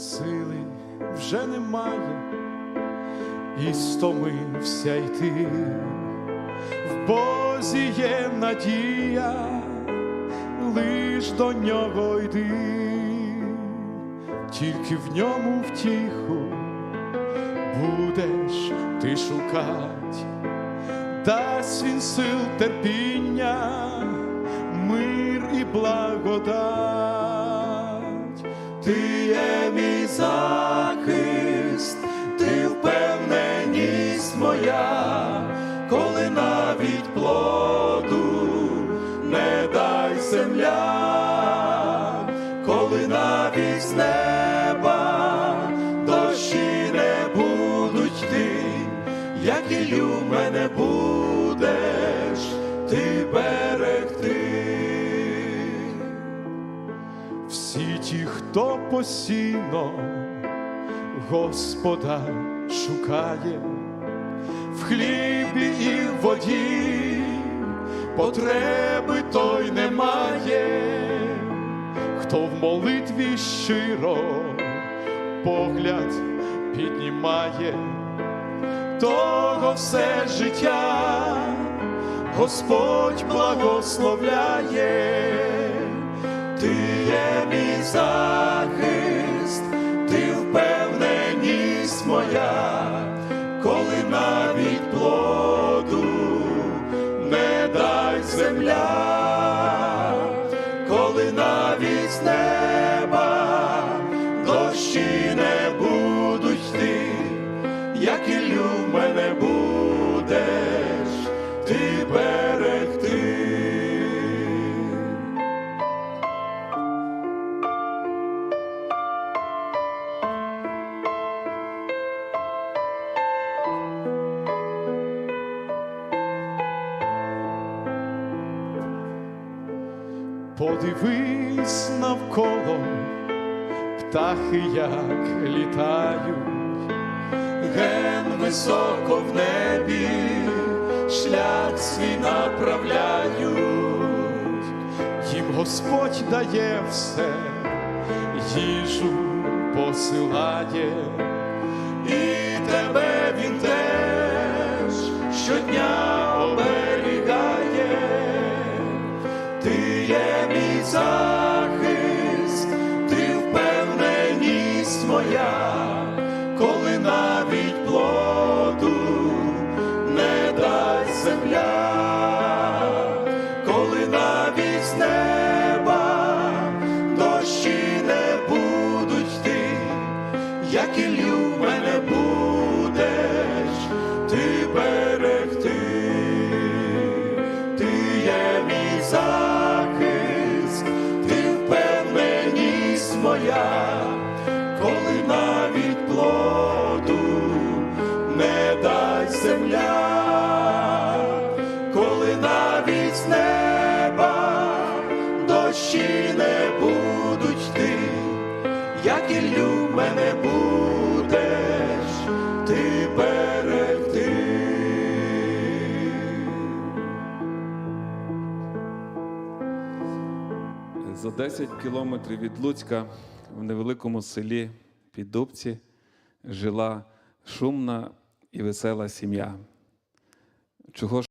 сили вже немає, і стомився йти. В Бозі є надія, лиш до нього йди, тільки в ньому втіху будеш ти шукать, дасть він сил терпіння, мир і благодать. Ти захист, ти впевненість моя, коли навіть плоду не дай земля, коли навіть з неба дощі не будуть йти, як і мене будеш ти берегти. Всі ті, хто постійно Господа шукає. В хлібі і в воді, потреби той немає, хто в молитві щиро погляд піднімає, того все життя Господь благословляє. Як і в мене будеш ти берегти. Подивись навколо, птахи як літають, високо в небі, шлях свій направляють, їм Господь дає все, їжу посилає, і тебе він теж щодня оберігає. Ти є мій захист, як і в мене будеш ти берегти. Ти є мій захист, ти впевненість моя, коли навіть плоду не дасть земля, коли навіть з неба дощі не як і в мене будеш ти берегти. За 10 кілометрів від Луцька в невеликому селі Піддубці жила шумна і весела сім'я. Чого ж